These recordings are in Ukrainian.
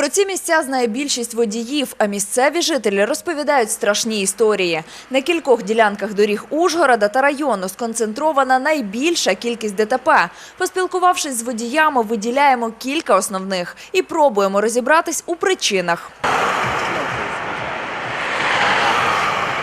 Про ці місця знає більшість водіїв, а місцеві жителі розповідають страшні історії. На кількох ділянках доріг Ужгорода та району сконцентрована найбільша кількість ДТП. Поспілкувавшись з водіями, виділяємо кілька основних і пробуємо розібратись у причинах.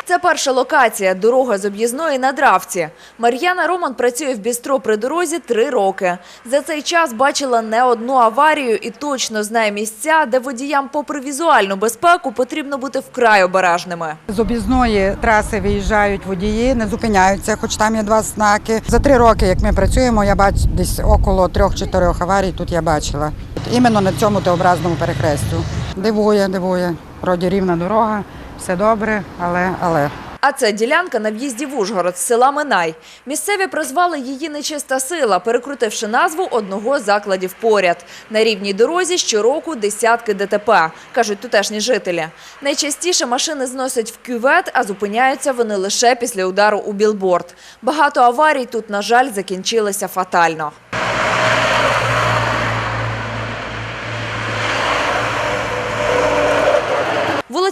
Це перша локація – дорога з об'їзної на Дравці. Мар'яна Роман працює в бістро при дорозі три роки. За цей час бачила не одну аварію і точно знає місця, де водіям попри візуальну безпеку потрібно бути вкрай обережними. З об'їзної траси виїжджають водії, не зупиняються, хоч там є два знаки. За три роки, як ми працюємо, я бачу десь около трьох-чотирьох аварій тут я бачила. Іменно на цьому теобразному перехрестю. Дивує, дивує. Вроді рівна дорога, все добре, але але. А це ділянка на в'їзді в Ужгород з села Минай. Місцеві прозвали її нечиста сила, перекрутивши назву одного з закладів поряд. На рівній дорозі щороку десятки ДТП, кажуть тутешні жителі. Найчастіше машини зносять в кювет, а зупиняються вони лише після удару у білборд. Багато аварій тут, на жаль, закінчилися фатально.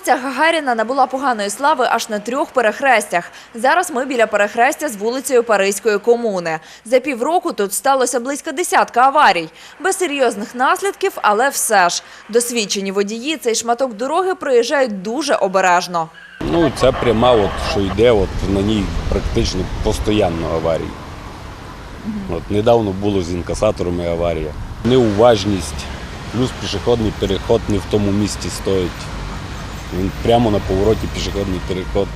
Вулиця Гагаріна набула поганої слави аж на трьох перехрестях. Зараз ми біля перехрестя з вулицею Паризької комуни. За півроку тут сталося близько десятка аварій. Без серйозних наслідків, але все ж. Досвідчені водії цей шматок дороги проїжджають дуже обережно. Ну, це пряма, от, що йде, от, на ній практично постійно аварії. От, недавно було з інкасаторами аварія. Неуважність, плюс пішохідний переход не в тому місці стоїть. Він прямо на повороті пішохідний переход.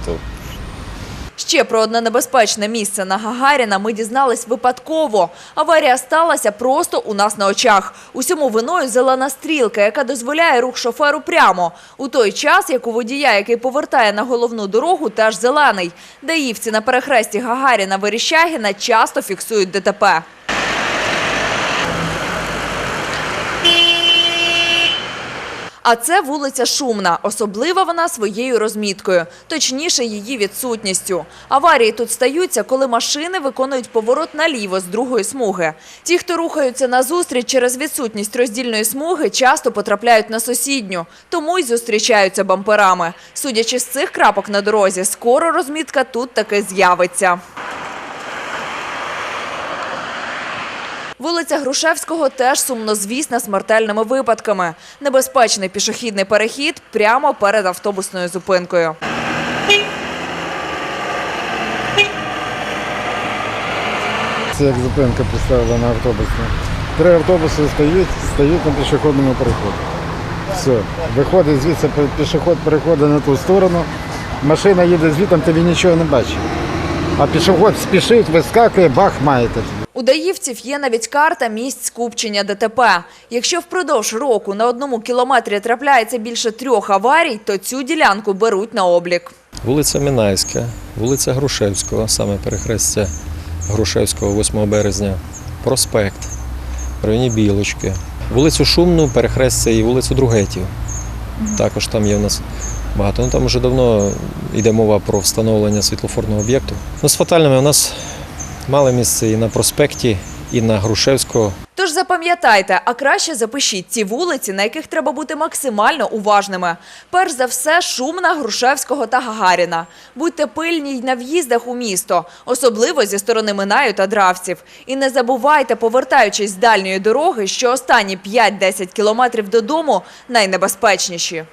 Ще про одне небезпечне місце на Гагаріна ми дізнались випадково. Аварія сталася просто у нас на очах. Усьому виною зелена стрілка, яка дозволяє рух шоферу прямо. У той час, як у водія, який повертає на головну дорогу, теж зелений. Даївці на перехресті Гагаріна-Верещагіна часто фіксують ДТП. А це вулиця Шумна. Особлива вона своєю розміткою, точніше її відсутністю. Аварії тут стаються, коли машини виконують поворот наліво з другої смуги. Ті, хто рухаються назустріч через відсутність роздільної смуги, часто потрапляють на сусідню, тому й зустрічаються бамперами. Судячи з цих крапок на дорозі, скоро розмітка тут таки з'явиться. Вулиця Грушевського теж сумнозвісна смертельними випадками. Небезпечний пішохідний перехід прямо перед автобусною зупинкою. Це як зупинка поставила на автобусну. Три автобуси стоять, стоять на пішохідному переході. Все. Виходить звідси пішохід переходить на ту сторону, машина їде звідти, тобі нічого не бачить. А пішохід спішить, вискакує, бах, маєте. У даївців є навіть карта місць скупчення ДТП. Якщо впродовж року на одному кілометрі трапляється більше трьох аварій, то цю ділянку беруть на облік. Вулиця Мінайська, вулиця Грушевського, саме перехрестя Грушевського 8 березня, проспект, в районі Білочки, вулицю Шумну, перехрестя і вулицю Другетів. Також там є у нас багато. Ну, там вже давно йде мова про встановлення світлофорного об'єкту. Ну, з фатальними у нас мали місце і на проспекті, і на Грушевського. Тож запам'ятайте, а краще запишіть ці вулиці, на яких треба бути максимально уважними. Перш за все, Шумна, Грушевського та Гагаріна. Будьте пильні й на в'їздах у місто, особливо зі сторони Минаю та Дравців. І не забувайте, повертаючись з дальньої дороги, що останні 5-10 кілометрів додому найнебезпечніші.